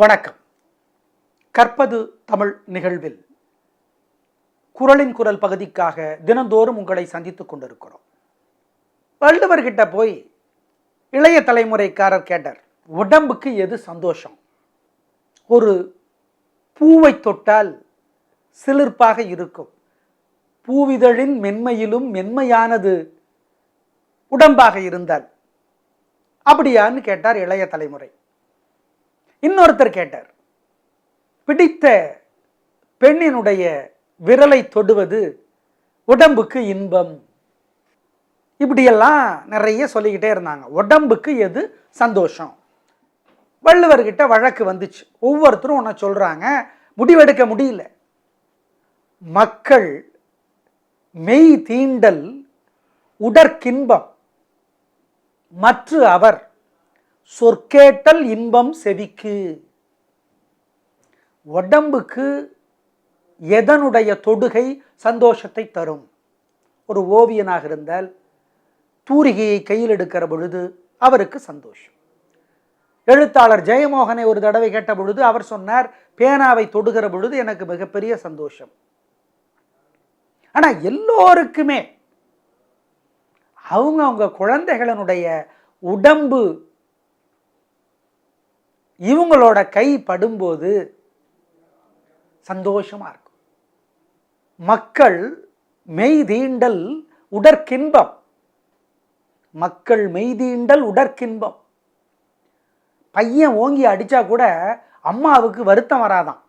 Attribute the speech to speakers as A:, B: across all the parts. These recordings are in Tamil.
A: வணக்கம். கற்பது தமிழ் நிகழ்வில் குரலின் குரல் பகுதிக்காக தினந்தோறும் உங்களை சந்தித்துக் கொண்டிருக்கிறோம். வள்ளுவர்கிட்ட போய் இளைய தலைமுறைக்காரர் கேட்டார் உடம்புக்கு எது சந்தோஷம்? ஒரு பூவை தொட்டால் சிலிர்ப்பாக இருக்கும். பூவிதழின் மென்மையிலும் மென்மையானது உடம்பாக இருந்தால். அப்படியான்னு கேட்டார் இளைய தலைமுறை. இன்னொருத்தர் கேட்டார் பிடித்த பெண்ணினுடைய விரலை தொடுவது உடம்புக்கு இன்பம். இப்படியெல்லாம் நிறைய சொல்லிக்கிட்டே இருந்தாங்க. உடம்புக்கு எது சந்தோஷம்? வள்ளுவர்கிட்ட வழக்கு வந்துச்சு. ஒவ்வொருத்தரும் ஒன்று சொல்கிறாங்க முடிவெடுக்க முடியல. மக்கள் மெய் தீண்டல் உடற்கின்பம் மற்ற அவர் சொற்கேட்டல் இன்பம் செவிக்கு. உடம்புக்கு எதனுடைய தொடுகை சந்தோஷத்தை தரும்? ஒரு ஓவியனாக இருந்தால் தூரிகையை கையில் எடுக்கிற பொழுது அவருக்கு சந்தோஷம். எழுத்தாளர் ஜெயமோகனை ஒரு தடவை கேட்ட பொழுது அவர் சொன்னார் பேனாவை தொடுகிற பொழுது எனக்கு மிகப்பெரிய சந்தோஷம். ஆனால் எல்லோருக்குமே அவங்க அவங்க குழந்தைகளினுடைய உடம்பு இவங்களோட கை படும்போது சந்தோஷமா இருக்கும். மக்கள் மெய்தீண்டல் உடற்கின்பம். மக்கள் மெய்தீண்டல் உடற்கின்பம். பையன் ஓங்கி அடிச்சா கூட அம்மாவுக்கு வருத்தம் வராதான்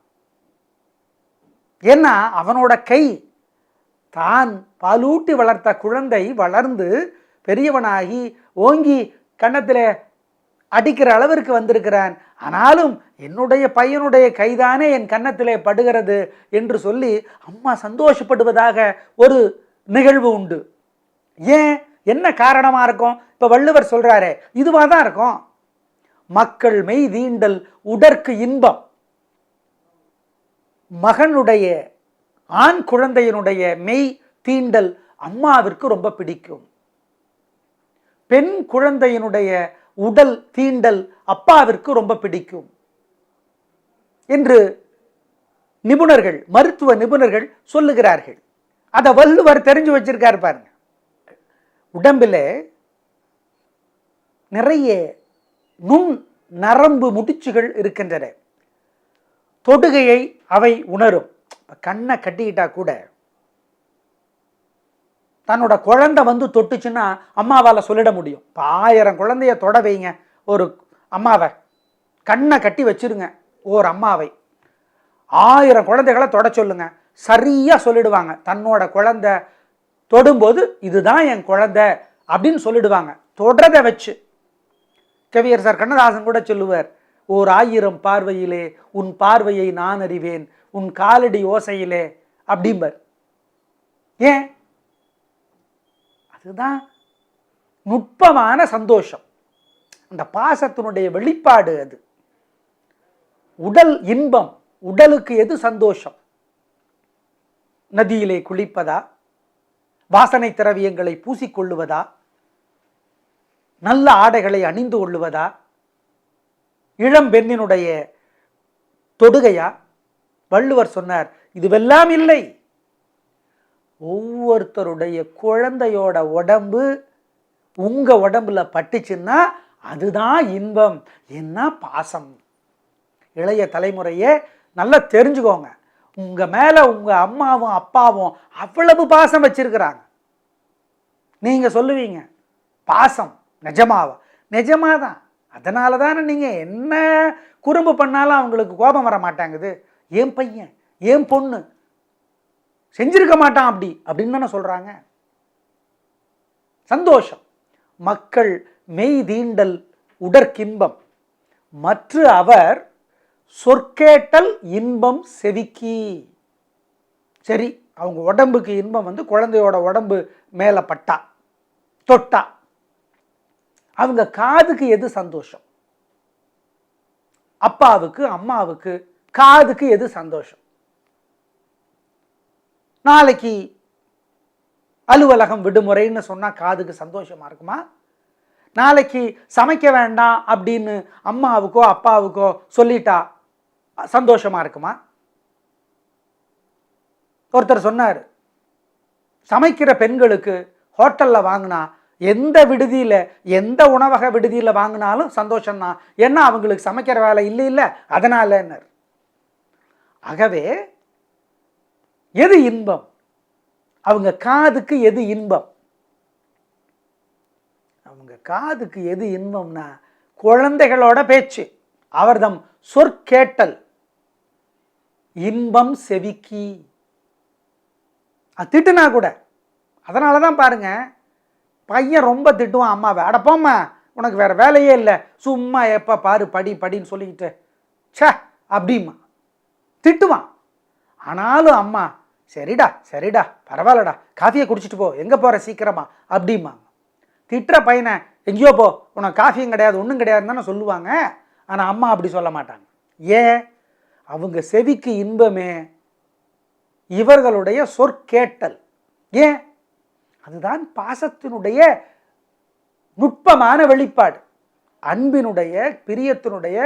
A: ஏன்னா அவனோட கை தான் பாலூட்டி வளர்த்த குழந்தை வளர்ந்து பெரியவனாகி ஓங்கி கன்னத்தில் அடிக்கிற அளவிற்கு வந்திருக்கிறான். ஆனாலும் என்னுடைய பையனுடைய கைதானே என் கன்னத்திலே படுகிறது என்று சொல்லி அம்மா சந்தோஷப்படுவதாக ஒரு நிகழ்வு உண்டு. ஏன்? என்ன காரணமாக இருக்கும்? இப்போ வள்ளுவர் சொல்கிறாரு இதுவாக தான் இருக்கும். மக்கள் மெய் தீண்டல் உடற்கு இன்பம். மகனுடைய ஆண் குழந்தையினுடைய மெய் தீண்டல் அம்மாவிற்கு ரொம்ப பிடிக்கும். பெண் குழந்தையினுடைய உடல் தீண்டல் அப்பாவிற்கு ரொம்ப பிடிக்கும். என்று நிபுணர்கள் மருத்துவ நிபுணர்கள் சொல்லுகிறார்கள். அதை வள்ளுவர் தெரிஞ்சு வச்சிருக்காரு பாருங்க. உடம்பில் நிறைய நுண் நரம்பு முடிச்சுகள் இருக்கின்றன. தொடுகையை அவை உணரும். கண்ணை கட்டிக்கிட்டா கூட தன்னோட குழந்தை வந்து தொட்டுச்சுன்னா அம்மாவால் சொல்லிட முடியும். இப்போ ஆயிரம் குழந்தைய தொட வைங்க. ஒரு அம்மாவை கண்ணை கட்டி வச்சிருங்க ஒரு அம்மாவை. ஆயிரம் குழந்தைகளை தொட சொல்லுங்க. சரியாக சொல்லிடுவாங்க. தன்னோட குழந்தை தொடும்போது இதுதான் என் குழந்தை அப்படின்னு சொல்லிடுவாங்க. தொடரதை வச்சு. கவியர் சார் கண்ணதாசன் கூட சொல்லுவார் ஓர் ஆயிரம் பார்வையிலே உன் பார்வையை நான் அறிவேன். உன் காலடி ஓசையிலே அப்படிம்பார். ஏன்? அதுதான் நுட்பமான சந்தோஷம். அந்த பாசத்தினுடைய வெளிப்பாடு அது. உடல் இன்பம் உடலுக்கு எது சந்தோஷம்? நதியிலே குளிப்பதா? வாசனை திரவியங்களை பூசிக்கொள்ளுவதா? நல்ல ஆடைகளை அணிந்து கொள்ளுவதா? இளம் பெண்ணினுடைய தொடுகையா? வள்ளுவர் சொன்னார் இதுவெல்லாம் இல்லை. ஒவ்வொருத்தருடைய குழந்தையோட உடம்பு உங்கள் உடம்புல பட்டுச்சுன்னா அதுதான் இன்பம். என்ன பாசம்? இளைய தலைமுறையே நல்லா தெரிஞ்சுக்கோங்க. உங்கள் மேலே உங்கள் அம்மாவும் அப்பாவும் அவ்வளவு பாசம் வச்சுருக்கிறாங்க. நீங்கள் சொல்லுவீங்க பாசம் நிஜமாவா? நிஜமாக தான் அதனால தானே நீங்கள் என்ன குறும்பு பண்ணாலும் அவங்களுக்கு கோபம் வர மாட்டாங்குது ஏன் பையன் ஏன் பொண்ணு செஞ்சிருக்க மாட்டான் அப்படி அப்படின்னு தானே சொல்கிறாங்க சந்தோஷம். மக்கள் மெய் தீண்டல் உடற்கின்பம். மற்ற அவர் சொற்கேட்டல் இன்பம் செவிக்கி. சரி அவங்க உடம்புக்கு இன்பம் வந்து குழந்தையோட உடம்பு மேலே பட்டா தொட்டா. அவங்க காதுக்கு எது சந்தோஷம்? அப்பாவுக்கு அம்மாவுக்கு காதுக்கு எது சந்தோஷம்? நாளைக்கு அலுவலகம் விடுமுறைன்னு சொன்னால் காதுக்கு சந்தோஷமாக இருக்குமா? நாளைக்கு சமைக்க வேண்டாம் அப்படின்னு அம்மாவுக்கோ அப்பாவுக்கோ சொல்லிட்டா சந்தோஷமா இருக்குமா? ஒருத்தர் சொன்னார் சமைக்கிற பெண்களுக்கு ஹோட்டலில் வாங்கினா எந்த விடுதியில் எந்த உணவக விடுதியில் வாங்கினாலும் சந்தோஷம்தான் ஏன்னா அவங்களுக்கு சமைக்கிற வேலை இல்லை இல்லை அதனாலன்னர். ஆகவே எது இன்பம்? அவங்க காதுக்கு எது இன்பம்? அவங்க காதுக்கு எது இன்பம்னா குழந்தைகளோட பேச்சு அவர்தம் சொற்கேட்டல். இன்பம் செவிக்கி. அது திட்டுனா கூட. அதனால தான் பாருங்க பையன் ரொம்ப திட்டுவான் அம்மாவை. அடப்போம்மா உனக்கு வேற வேலையே இல்லை. சும்மா எப்போ பாரு படி படின்னு சொல்லிக்கிட்டு ச்சே அப்படிம்மா. திட்டுவான். ஆனாலும் அம்மா சரிடா சரிடா பரவாயில்லடா. காஃபியை குடிச்சிட்டு போ. எங்கே போகிற சீக்கிரமா? அப்படிம்பாங்க. திட்டுற பையனை எங்கேயோ போ. உனக்கு காஃபியும் கிடையாது ஒன்றும் கிடையாதுன்னு தானே சொல்லுவாங்க. ஆனால் அம்மா அப்படி சொல்ல மாட்டாங்க. ஏன்? அவங்க செவிக்கு இன்பமே இவர்களுடைய சொற்கேட்டல். ஏன்? அதுதான் பாசத்தினுடைய நுட்பமான வெளிப்பாடு. அன்பினுடைய பிரியத்தினுடைய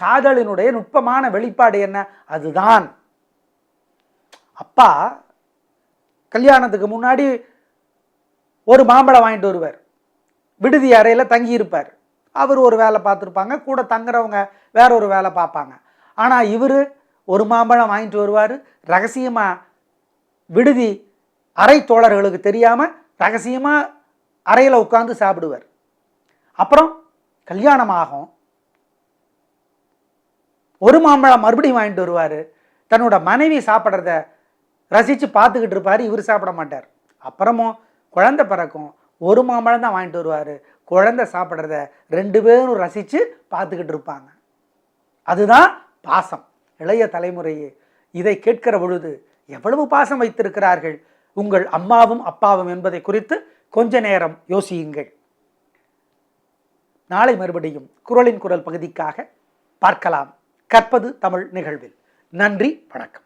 A: காதலினுடைய நுட்பமான வெளிப்பாடு என்ன? அதுதான். அப்பா கல்யாணத்துக்கு முன்னாடி ஒரு மாம்பழம் வாங்கிட்டு வருவார். விடுதி அறையில் தங்கியிருப்பார். அவர் ஒரு வேலை பார்த்துருப்பாங்க. கூட தங்குறவங்க வேற ஒரு வேலை பார்ப்பாங்க. ஆனால் இவர் ஒரு மாம்பழம் வாங்கிட்டு வருவார். ரகசியமாக விடுதி அறை தோழர்களுக்கு தெரியாமல் ரகசியமாக அறையில் உட்காந்து சாப்பிடுவார். அப்புறம் கல்யாணம் ஆகும் ஒரு மாம்பழம் மறுபடியும் வாங்கிட்டு வருவார். தன்னோட மனைவி சாப்பிட்றத ரசித்து பார்த்துக்கிட்டு இருப்பார் இவர் சாப்பிட மாட்டார். அப்புறமும் குழந்தை பிறக்கும் ஒரு மாம்பழம் தான் வாங்கிட்டு வருவார். குழந்தை சாப்பிட்றத ரெண்டு பேரும் ரசித்து பார்த்துக்கிட்டு இருப்பாங்க. அதுதான் பாசம். இளைய தலைமுறையே இதை கேட்கிற பொழுது எவ்வளவு பாசம் வைத்திருக்கிறார்கள்? உங்கள் அம்மாவும் அப்பாவும் என்பதை குறித்து கொஞ்ச நேரம் யோசியுங்கள். நாளை மறுபடியும் குரலின் குரல் பகுதிக்காக பார்க்கலாம். கற்பது தமிழ் நிகழ்வில். நன்றி வணக்கம்.